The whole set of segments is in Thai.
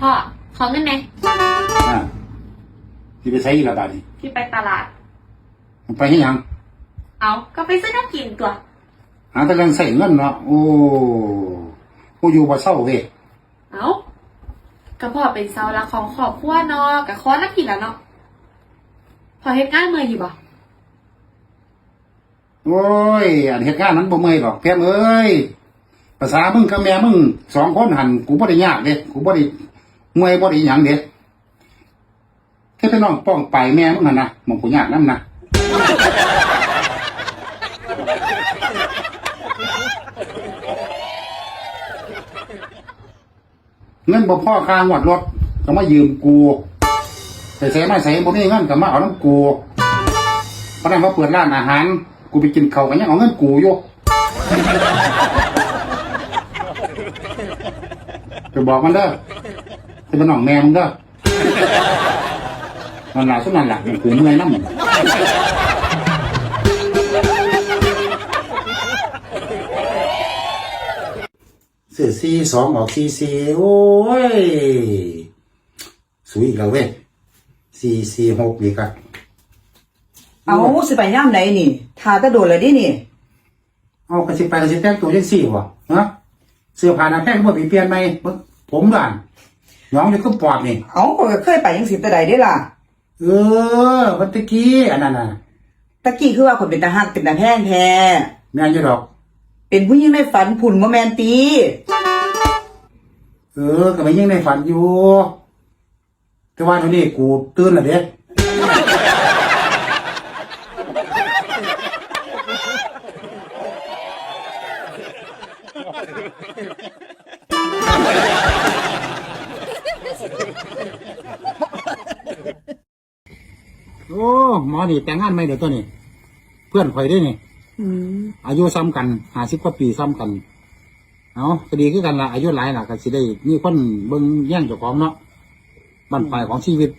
พ่อขอเงินไหมอ่าที่ไปใช้อีกแล้วบาดนี้พี่ไปตลาด มันไปให้หยัง เอาก็ไปซื้อน้ำกินตัว หาแต่เรื่องใส่เงินเนาะโอ้กูอยู่บ่เศร้าเว้ยเอาก็พ่อเป็นเสาหลักของครอบครัวเนาะกับคอน้ำกินแล้วเนาะพอเฮ็ดงานเมื่อยอยู่บ่โอ้ย อันเหตุการณ์นั้นบ่เมื่อยหรอกแพมเอ้ยภาษามึงกับแม่มึงสองคนหันกูบ่ได้ยากเด้กูบ่ได้ เมื่อยบ่ได้หยังเด้แค่ไปน้องป้องไปแม่มึงหั่นนะมองกูยากนํนะเงินบ่พ่อค่างวดรถก็มายืมกูแต่ใส่มาใส่บ่มีเงินก็มาเอาน้ำกูเพราะนั้นมาเปิดร้านอาหาร กูไปกินเขากันยังเอาเงินกูอยู่จะบอกมันเด้อ เป็นน้องแม่มึงเด้อมันหลายสุดนั่นแหละมันกูเมื่อยน้ำเสือซีสองออกซีซีโอ้ยสวยอีกแล้วเว้ยซีซีหกดีกันเอาสิไปย่ามไหนนี่ทาตะโดดเลยดินี่ เอากระสิไปกระสิแต่งตัวยังสี่วะฮะเสื้อผ้าหน้าแป้งบ่มีเปลี่ยนไหมมึงผมด่าน น้องอยู่ก็ปอบนี่ เอาก็เคยไปยังสิบตะใดได้ล่ะ เออวันตะกี้อันนั้นน่ะตะกี้คือว่าคนเป็นตาหักเป็นตาแพงแท้แม่นอยู่ดอก เป็นผู้หญิงในฝันผุ่นบ่แมนตีเออก็ไม่ยิ่งในฝันอยู่ แต่ว่าเดี๋ยวนี้กูตื่นแล้วเด็ก โอ้หมอนี่แต่งงานไหมเดี๋ยวตัวนี้ เพื่อนข่อยได้นี่อืมอายุซ้ำกันห้าสิบกว่าปีซ้ำกัน เอาก็ดีคือกันละอายุหลายล่ะก็สิได้มีคนเบิ่งแย่งเจ้าของเนาะบั้นปลายของชีวิต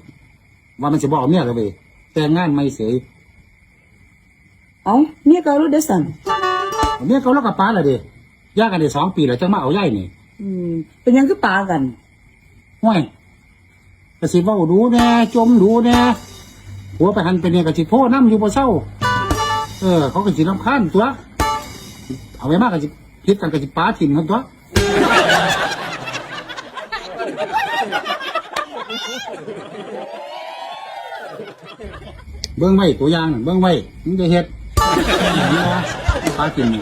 ว่ามันสิบอกเมียเลยเว้ยแต่งงานไม่เสยเอาเมียเก่ารู้เด้อสันเมียเขาแล้วกับป้าละเด้ยากกันได้สองปีแล้วจะมาเอาย่ายนี่ อืมเป็นหยังคือปากัน ห้วยก็สิเว้าดูแน่จมดูแน่หัวไปหันไปเนี่ยก็สิโทษน้ำอยู่บ่เศร้า เออ เขาก็สิรำคาญตัว เอาไว้มากก็สิพิดกันก็สิป้าถิ่นกันตัวเบิ้องไว้ตัวอย่างเบิ้องไว้มึงจะเฮ็ดนี่ว่าปลากินนี่